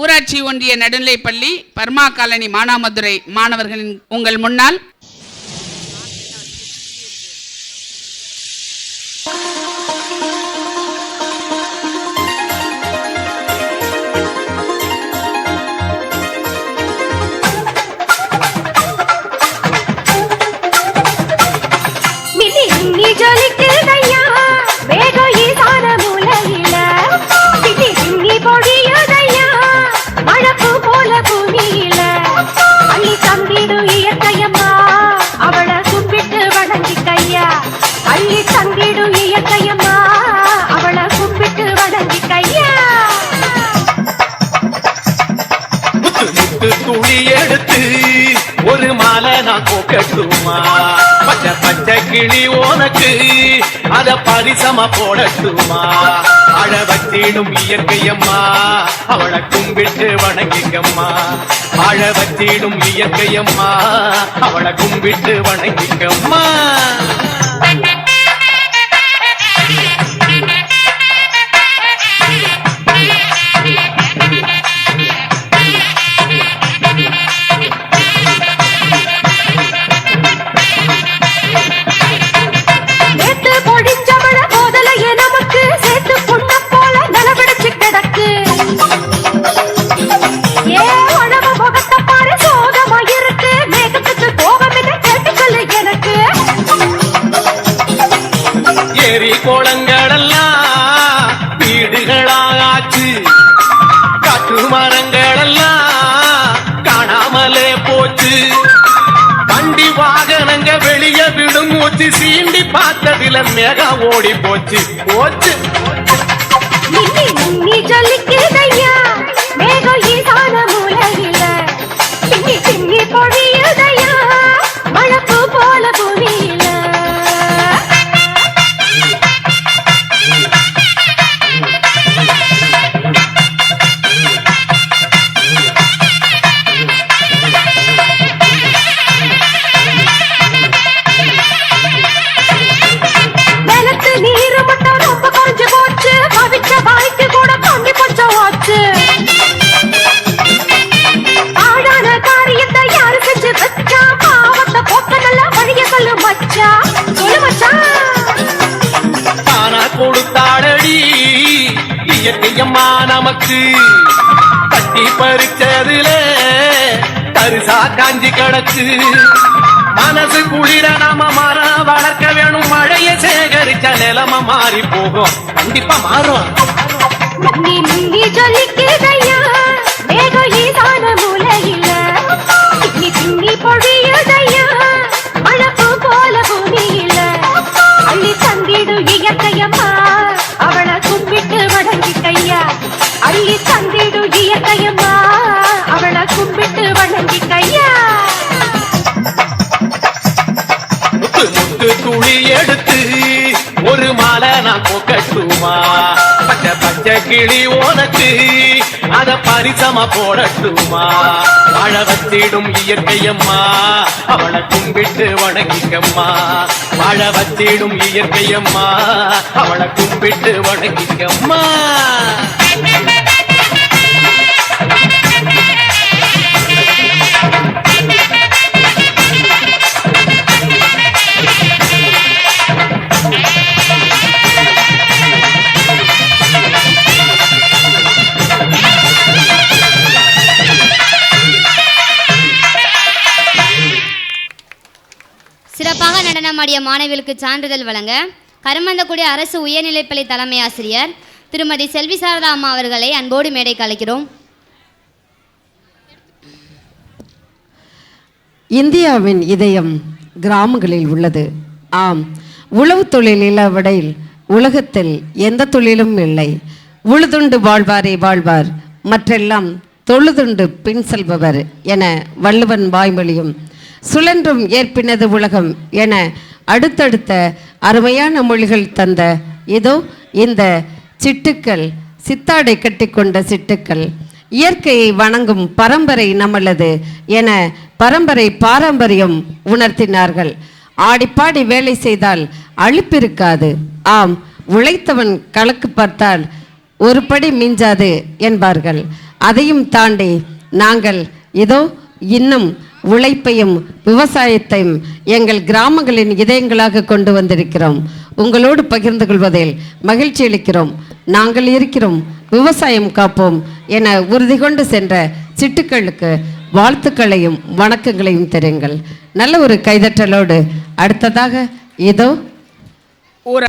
ஊராட்சி ஒன்றிய நடுநிலைப்பள்ளி பர்மா காலனி மானாமதுரை மாணவர்களின் உங்கள் முன்னால் ஒரு நான் கோக்கட்டுமா? பச்சை பச்சை கிளி உனக்கு அத பரிசமா போடட்டுமா? அழ வச்சிடும் இயற்கையம்மா அவளை கும்பிட்டு வணங்கிக்கம்மா. அழ வச்சிடும் இயற்கையம்மா அவளை கும்பிட்டு வணங்கிக்கம்மா. கோலங்களெல்லாம் குளங்களெல்லாம் வீடுகளாச்சு காட்டு மரங்களெல்லாம் காணாமலே போச்சு. வண்டி வாகனங்க வெளிய விடும் மூச்சு சீண்டி பார்த்ததுல மேகம் ஓடி போச்சு. போச்சு. மின்னி நிலத்து ரொம்ப குறைஞ்சு போச்சு. பவிச்ச வாய்க்கு கூட தண்ணி பஞ்சம் ஆச்சு ஆடான காரியத்தை யாரு செஞ்சு வச்சா? பாவத்தை போக்க நல்ல வழிய சொல்லு மச்சா. சொல்லு தானா கொடுத்தாடடி இயற்கையம்மா நமக்கு கட்டி பறிச்சதுல தரிசா காஞ்சி கிடக்கு. மனசு குளிர நாம மரம் வளர்க்க வேணும் மழையை சேகரிச்ச நிலம மாறி போகும் கண்டிப்பா மாறும். மின்னி போடட்டுமா பச்சை பச்சை கிளி உனக்கு அத பரிசமா போடட்டுமா? வாழ வச்சிடும் இயற்கையம்மா அவளை கும்பிட்டு வணங்கிக்கம்மா. வாழ வச்சிடும் இயற்கையம்மா அவளை கும்பிட்டு வணங்கிக்கம்மா. சிறப்பாக மாணவிகளுக்கு சான்றிதழ் வழங்க கருமந்தக்குடி அரசு உயர்நிலைப்பள்ளி தலைமை ஆசிரியர் திருமதி செல்வி சாரதா அம்மா அவர்களை அன்போடு மேடை கலைக்கிறோம் இந்தியாவின் இதயம் கிராமங்களில் உள்ளது. ஆம் உழவு தொழில் இல்லாவிடையில் உலகத்தில் எந்த தொழிலும் இல்லை. உழுதுண்டு வாழ்வாரே வாழ்வார் மற்றெல்லாம் தொழுதுண்டு பின் செல்பவர் என வள்ளுவன் வாய்மொழியும் சுழன்றும் ஏற்பினது உலகம் என அடுத்தடுத்த அருமையான மொழிகள் தந்த இதோ இந்த சிட்டுக்கள் சித்தாடை கட்டிக்கொண்ட சிட்டுக்கள். இயற்கையை வணங்கும் பரம்பரை நம்மளது என பரம்பரை பாரம்பரியம் உணர்த்தினார்கள். ஆடிப்பாடி வேலை செய்தால் அழுப்பிருக்காது. ஆம் உழைத்தவன் கலக்கு பார்த்தால் ஒரு படி மிஞ்சாது என்பார்கள். அதையும் தாண்டி நாங்கள் இதோ இன்னும் உழைப்பையும் விவசாயத்தையும் எங்கள் கிராமங்களின் இதயங்களாக கொண்டு வந்திருக்கிறோம். உங்களோடு பகிர்ந்து கொள்வதில் மகிழ்ச்சி அளிக்கிறோம். நாங்கள் இருக்கிறோம். விவசாயம் காப்போம் என உறுதி கொண்டு சென்ற சிட்டுக்களுக்கு வாழ்த்துக்களையும் வணக்கங்களையும் தெரியுங்கள். நல்ல ஒரு கைதட்டலோடு அடுத்ததாக இதோ. ஒரு